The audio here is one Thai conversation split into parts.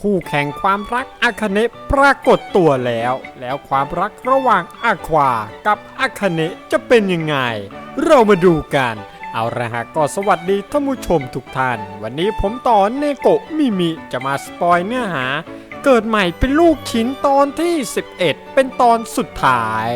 คู่แข่งความรักอาคเนปรากฏตัวแล้ว แล้วความรักระหว่างอาควากับอาคเนจะเป็นยังไง เรามาดูกัน เอาละฮะก็สวัสดีท่านผู้ชมทุกท่าน วันนี้ผมต่อเนโกะมิมิจะมาสปอยเนื้อหา เกิดใหม่เป็นลูกชิ้นตอนที่ 11 เป็นตอนสุดท้าย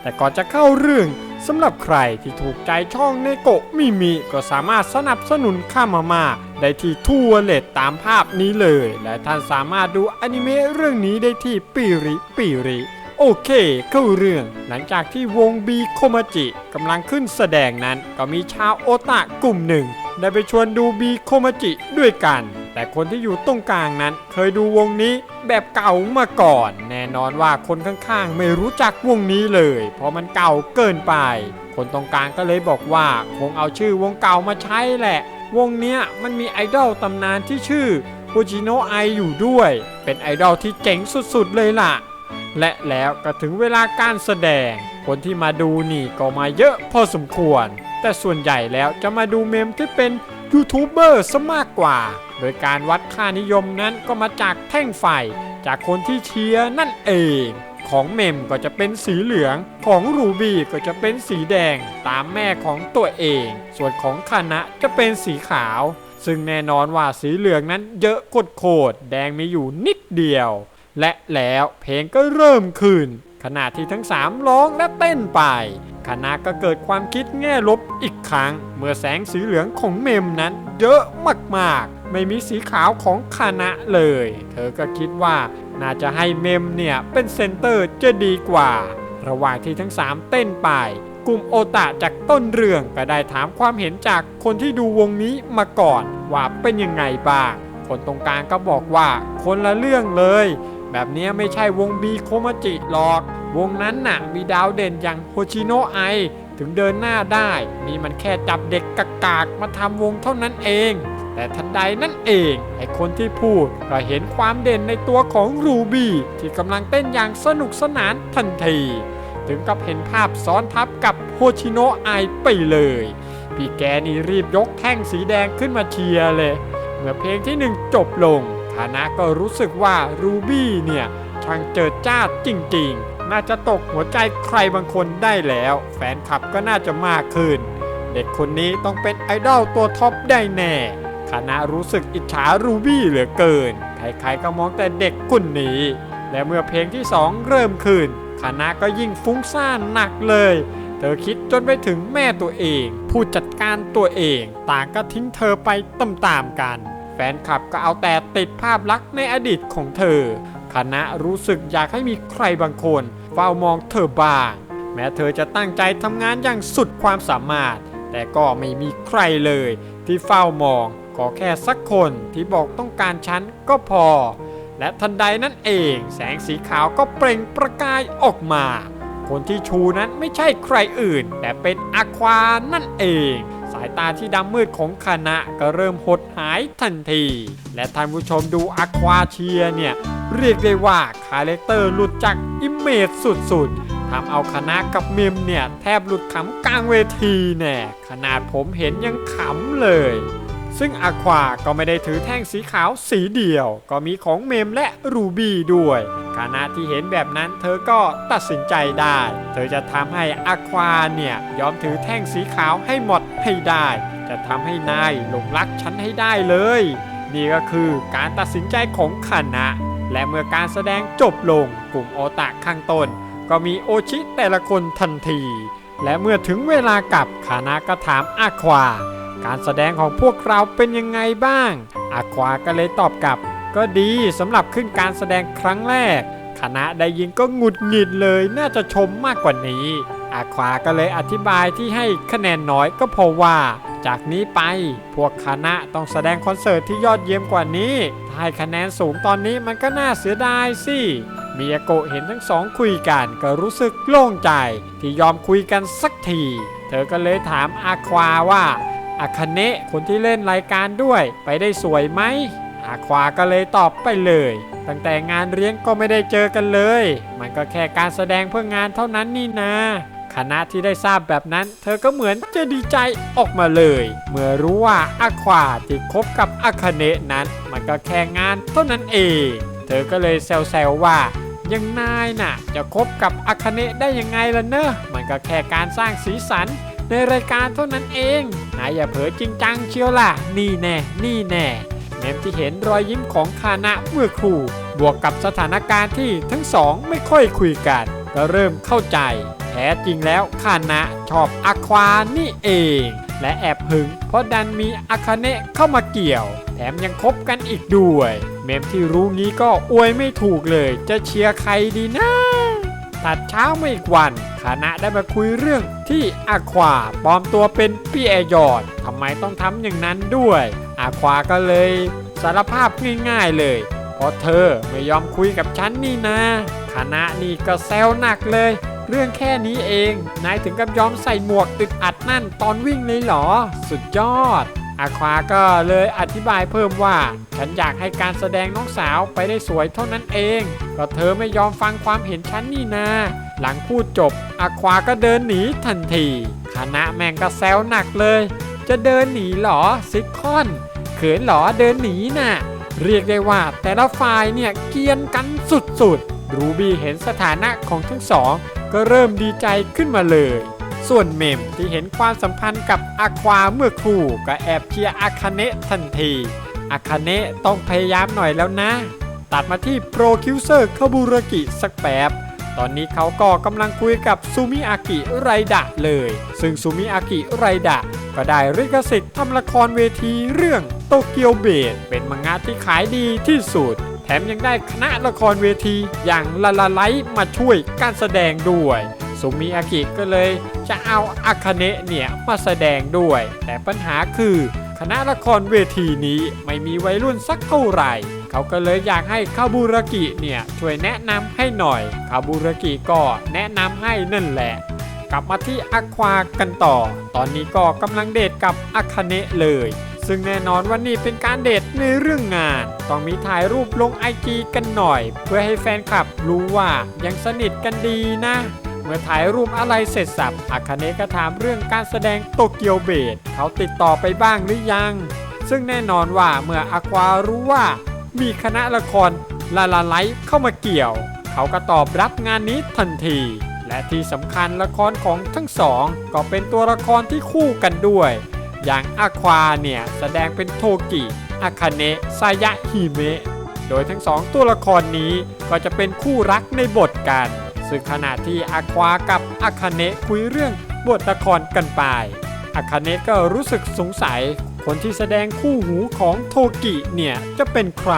แต่ก่อนจะเข้าเรื่องสำหรับใครที่ถูกใจช่องเนโกะมิมิก็สามารถสนับสนุนข้ามามา ได้ที่ทัวเลตตามภาพนี้เลย และท่านสามารถดูอนิเมะเรื่องนี้ได้ที่ปีริปีริโอเค เข้าเรื่องหลังจากที่วงบีโคมาจิกำลังขึ้นแสดงนั้น ก็มีชาวโอตะกลุ่มหนึ่ง ได้ไปชวนดูบีโคมาจิด้วยกัน แต่คนที่อยู่ตรงกลางนั้น เคยดูวงนี้แบบเก่ามาก่อน แน่นอนว่าคนข้างๆ ไม่รู้จักวงนี้เลย เพราะมันเก่าเกินไป คนตรงกลางก็เลยบอกว่า คงเอาชื่อวงเก่ามาใช้แหละ วงเนี้ยมันมีไอดอลตำนานที่ชื่อโฮจิโนะไออยู่ด้วย เป็นไอดอลที่เจ๋งสุดๆเลยล่ะ และแล้วก็ถึงเวลาการแสดง คนที่มาดูนี่ก็มาเยอะพอสมควร แต่ส่วนใหญ่แล้วจะมาดูเมมที่เป็นยูทูบเบอร์ซะมากกว่า โดยการวัดค่านิยมนั้นก็มาจากแท่งไฟจากคนที่เชียร์นั่นเอง ของเมมก็จะเป็นสีเหลือง ของรูบี้ก็จะเป็นสีแดง ตามแม่ของตัวเอง ส่วนของคณะจะเป็นสีขาว ซึ่งแน่นอนว่าสีเหลืองนั้นเยอะกดโคตรแดงมีอยู่นิดเดียว และแล้วเพลงก็เริ่มขึ้นขณะที่ทั้งสามร้องและเต้นไปคณะก็เกิดความคิดแง่ลบอีกครั้ง เมื่อแสงสีเหลืองของเมมนั้นเยอะมากๆ ไม่มีสีขาวของคณะเลย เธอก็คิดว่าน่าจะให้เมมเนี่ยเป็นเซนเตอร์จะดีกว่า ระหว่างที่ทั้งสามเต้นไป กลุ่มโอตะจากต้นเรื่องก็ได้ถามความเห็นจากคนที่ดูวงนี้มาก่อน ว่าเป็นยังไงบ้าง คนตรงกลางก็บอกว่าคนละเรื่องเลย แบบนี้ไม่ใช่วงบีโคมาจิหรอก วงนั้นน่ะมีดาวเด่นอย่างโฮชิโนะไอถึงเดินหน้าได้นี่มันแค่จับเด็กกากากๆมาทำวงเท่านั้นเอง แต่ทันใดนั่นเองไอคนที่พูดก็เห็นความเด่นในตัวของรูบี้ที่กำลังเต้นอย่างสนุกสนานทันที ถึงกับเห็นภาพซ้อนทับกับโฮชิโนะไอไปเลย พี่แกนี่รีบยกแท่งสีแดงขึ้นมาเชียร์เลย เมื่อเพลงที่หนึ่งจบลงฐานะก็รู้สึกว่ารูบี้เนี่ยช่างเจิดจ้าจริงๆ น่าจะตกหัวใจใครบางคนได้แล้ว แฟนคลับก็น่าจะมากขึ้น เด็กคนนี้ต้องเป็นไอดอลตัวท็อปได้แน่ คณะรู้สึกอิจฉารูบี้เหลือเกิน ใครๆก็มองแต่เด็กคนนี้ และเมื่อเพลงที่สองเริ่มขึ้นคณะก็ยิ่งฟุ้งซ่านหนักเลย เธอคิดจนไปถึงแม่ตัวเอง ผู้จัดการตัวเอง ต่างก็ทิ้งเธอไปตามๆกัน แฟนคลับก็เอาแต่ติดภาพลักษณ์ในอดีตของเธอ คณะรู้สึกอยากให้มีใครบางคนเฝ้ามองเธอบ้าง แม้เธอจะตั้งใจทำงานอย่างสุดความสามารถ แต่ก็ไม่มีใครเลยที่เฝ้ามอง ก็แค่สักคนที่บอกต้องการฉันก็พอ และทันใดนั่นเอง แสงสีขาวก็เปล่งประกายออกมา คนที่ชูนั้นไม่ใช่ใครอื่น แต่เป็นอควานั่นเอง สายตาที่ดำมืดของคณะก็เริ่มหดหายทันที และท่านผู้ชมดูอควาเชียเนี่ยเรียกได้ว่าคาแรคเตอร์หลุดจากอิมเมจสุดๆทำเอาคณะกับเมมเนี่ย แทบหลุดขำกลางเวทีแน่ขนาดผมเห็นยังขำเลย ซึ่งอควาก็ไม่ได้ถือแท่งสีขาวสีเดียว ก็มีของเมมและรูบี้ด้วยคณะที่เห็นแบบนั้นเธอก็ตัดสินใจได้ เธอจะทำให้อควาเนี่ยยอมถือแท่งสีขาวให้หมดให้ได้ จะทำให้นายหลงรักฉันให้ได้เลย นี่ก็คือการตัดสินใจของคณะ และเมื่อการแสดงจบลงกลุ่มโอตะข้างต้น ก็มีโอชิแต่ละคนทันที และเมื่อถึงเวลากลับคณะก็ถามอาควา การแสดงของพวกเราเป็นยังไงบ้างอาควาก็เลยตอบกลับ ก็ดีสำหรับขึ้นการแสดงครั้งแรก คณะได้ยินก็หงุดหงิดเลยน่าจะชมมากกว่านี้อาควาก็เลยอธิบายที่ให้คะแนนน้อยก็เพราะว่า จากนี้ไปพวกคณะต้องแสดงคอนเสิร์ตที่ยอดเยี่ยมกว่านี้ถ้าให้คะแนนสูงตอนนี้มันก็น่าเสียดายสิมิยาโกะเห็นทั้งสองคุยกันก็รู้สึกโล่งใจที่ยอมคุยกันสักที เธอก็เลยถามอาควาว่า อาคเนะคนที่เล่นรายการด้วยไปได้สวยไหมอาควาก็เลยตอบไปเลย ตั้งแต่งานเลี้ยงก็ไม่ได้เจอกันเลย มันก็แค่การแสดงเพื่องานเท่านั้นนี่นาคณะที่ได้ทราบแบบนั้น เธอก็เหมือนจะดีใจออกมาเลย เมื่อรู้ว่าอาควาที่คบกับอาคเนะนั้น มันก็แค่งานเท่านั้นเอง เธอก็เลยแซวๆว่ายังนายน่ะ จะคบกับอาคเนะได้ยังไงล่ะเนอะมันก็แค่การสร้างสีสันในรายการเท่านั้นเอง นายอย่าเผลอจริงจังเชียวล่ะ นี่แน่ นี่แน่แม้ที่เห็นรอยยิ้มของคานะเมื่อครู่บวกกับสถานการณ์ที่ทั้งสองไม่ค่อยคุยกัน ก็เริ่มเข้าใจ แท้จริงแล้วคานะชอบอาควานี่เอง และแอบหึง เพราะดันมีอาคาเนะเข้ามาเกี่ยว แถมยังคบกันอีกด้วย เมมที่รู้งี้ก็อวยไม่ถูกเลย จะเชียร์ใครดีนะ ตัดเช้ามาอีกวันคณะได้มาคุยเรื่องที่อาควาปลอมตัวเป็นพี่แอยอดทำไมต้องทำอย่างนั้นด้วยอาควาก็เลยสารภาพง่ายๆเลย เพราะเธอไม่ยอมคุยกับฉันนี่นะคณะนี่ก็แซวหนักเลย เรื่องแค่นี้เอง นายถึงกับยอมใส่หมวกอึดอัดนั่นตอนวิ่งเลยเหรอ สุดยอด อาควาก็เลยอธิบายเพิ่มว่า ฉันอยากให้การแสดงน้องสาวไปได้สวยเท่านั้นเองก็เธอไม่ยอมฟังความเห็นฉันนี่นา หลังพูดจบอาควาก็เดินหนีทันทีคณะแม่งก็แซวหนักเลย จะเดินหนีเหรอซิทคอนเขินเหรอเดินหนีน่ะ เรียกได้ว่าแต่ละฝ่ายเนี่ยเกียนกันสุดๆรูบี้เห็นสถานะของทั้งสอง ก็เริ่มดีใจขึ้นมาเลย ส่วนเมมที่เห็นความสัมพันธ์กับอาควาเมื่อครู่ก็แอบเชียร์อาคาเนะทันทีอาคาเนะต้องพยายามหน่อยแล้วนะ ตัดมาที่โปรคิวเซอร์คาบูรากิสักแป๊บตอนนี้เขาก็กำลังคุยกับซูมิอากิไรดะเลย ซึ่งซูมิอากิไรดะก็ได้ริขสิทธิ์ทำละครเวทีเรื่องโตเกียวเบดเป็นมังงะที่ขายดีที่สุด แถมยังได้คณะละครเวทีอย่างลาลาไลท์มาช่วยการแสดงด้วย ซูมิอากิก็เลยจะเอาอาคาเนะเนี่ยมาแสดงด้วย แต่ปัญหาคือคณะละครเวทีนี้ไม่มีวัยรุ่นสักเท่าไหร่ เขาก็เลยอยากให้คาบูรากิเนี่ยช่วยแนะนำให้หน่อยคาบูรากิก็แนะนำให้นั่นแหละกลับมาที่อควากันต่อ ตอนนี้ก็กำลังเดทกับอาคาเนะเลย ซึ่งแน่นอนว่านี่เป็นการเดทในเรื่องงาน ต้องมีถ่ายรูปลงไอจีกันหน่อย เพื่อให้แฟนคลับรู้ว่ายังสนิทกันดีนะ เมื่อถ่ายรูปอะไรเสร็จสับอาคาเนะก็ถามเรื่องการแสดงโตเกียวเบดเขาติดต่อไปบ้างหรือยัง ซึ่งแน่นอนว่าเมื่ออควารู้ว่า มีคณะละครลาลาไลท์เข้ามาเกี่ยว เขาก็ตอบรับงานนี้ทันที และที่สำคัญละครของทั้งสอง ก็เป็นตัวละครที่คู่กันด้วย อย่างอาควาเนี่ยแสดงเป็นโทกิอาคาเนะซายะฮิเมะโดยทั้งสองตัวละครนี้ก็จะเป็นคู่รักในบทกัน ซึ่งขณะที่อาควากับอาคาเนะคุยเรื่องบทละครกันไปอาคาเนะก็รู้สึกสงสัย คนที่แสดงคู่หูของโทกิเนี่ยจะเป็นใคร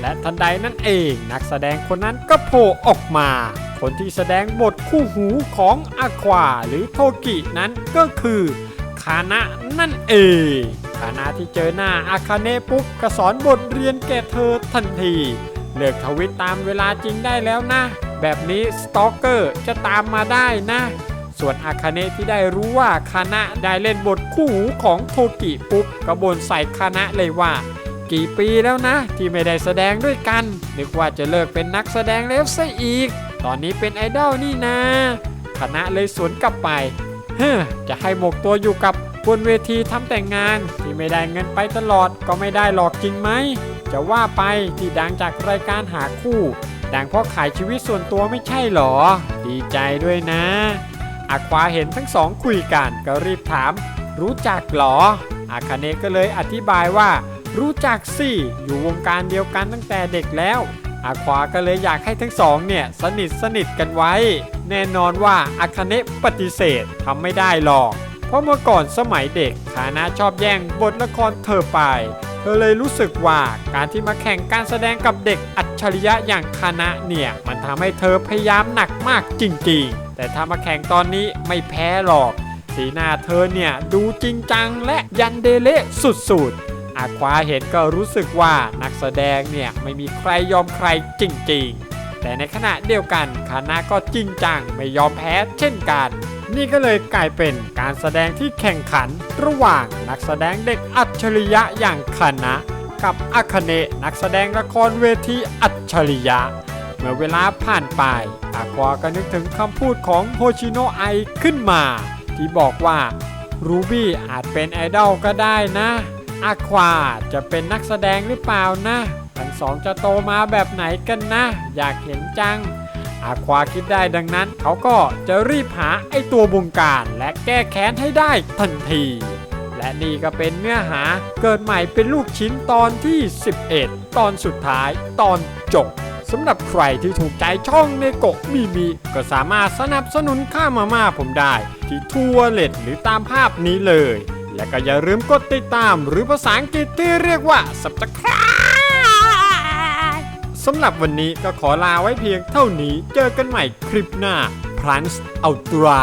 และทันใดนั่นเองนักแสดงคนนั้นก็โผล่ออกมา คนที่แสดงบทคู่หูของอาควาหรือโทกินั้นก็คือคานะนั่นเองคานะที่เจอหน้าอาคาเนะปุ๊บก็สอนบทเรียนแก่เธอทันที เลิกทวิตตามเวลาจริงได้แล้วนะ แบบนี้สตอกเกอร์จะตามมาได้นะ ส่วนอาคาเนะที่ได้รู้ว่าคานะได้เล่นบทคู่หูของโทกิปุ๊บก็บนใส่คานะเลยว่า กี่ปีแล้วนะ ที่ไม่ได้แสดงด้วยกัน นึกว่าจะเลิกเป็นนักแสดงแล้วซะอีก ตอนนี้เป็นไอดอลนี่นะคณะเลยสวนกลับไปเฮ้จะให้หมกตัวอยู่กับบนเวทีทำแต่งงานที่ไม่ได้เงินไปตลอดก็ไม่ได้หรอกจริงไหม จะว่าไปที่ดังจากรายการหาคู่ ดังพราะขายชีวิตส่วนตัวไม่ใช่หรอ ดีใจด้วยนะอาควาเห็นทั้งสองคุยกันก็รีบถาม รู้จักหรออาคาเนก็เลยอธิบายว่า รู้จักสิอยู่วงการเดียวกันตั้งแต่เด็กแล้วอาควาก็เลยอยากให้ทั้งสองเนี่ยสนิทสนิทกันไว้ แน่นอนว่าอาคาเนปฏิเสธทำไม่ได้หรอก เพราะเมื่อก่อนสมัยเด็กคานะชอบแย่งบทละครเธอไป เธอเลยรู้สึกว่าการที่มาแข่งการแสดงกับเด็กอัจฉริยะอย่างคานะเนี่ย มันทำให้เธอพยายามหนักมากจริงๆ แต่ถ้ามาแข่งตอนนี้ไม่แพ้หรอก สีหน้าเธอเนี่ยดูจริงจังและยันเดเละสุดๆอาควาเห็นก็รู้สึกว่านักแสดงเนี่ยไม่มีใครยอมใครจริงๆ แต่ในขณะเดียวกันคานะก็จริงจังไม่ยอมแพ้เช่นกัน นี่ก็เลยกลายเป็นการแสดงที่แข่งขันระหว่างนักแสดงเด็กอัจฉริยะอย่างคานะกับอาคเนนักแสดงละครเวทีอัจฉริยะ เมื่อเวลาผ่านไปอาควาก็นึกถึงคำพูดของโฮชิโนะไอขึ้นมา ที่บอกว่ารูบี้อาจเป็นไอดอลก็ได้นะอาควาจะเป็นนักแสดงหรือเปล่านะ ทั้งสองจะโตมาแบบไหนกันนะ อยากเห็นจัง อาควาคิดได้ดังนั้น เขาก็จะรีบหาไอตัวบงการและแก้แค้นให้ได้ทันที และนี่ก็เป็นเนื้อหาเกิดใหม่เป็นลูกชิ้นตอนที่ 11 ตอนสุดท้ายตอนจบสำหรับใครที่ถูกใจช่องเนโกะมีมี ก็สามารถสนับสนุนค่ามาม่าผมได้ ที่ทัวร์เล็ตหรือตามภาพนี้เลย และก็อย่าลืมกดติดตามหรือภาษาอังกฤษที่เรียกว่า subscribe สำหรับวันนี้ก็ขอลาไว้เพียงเท่านี้ เจอกันใหม่คลิปหน้า Plants Ultra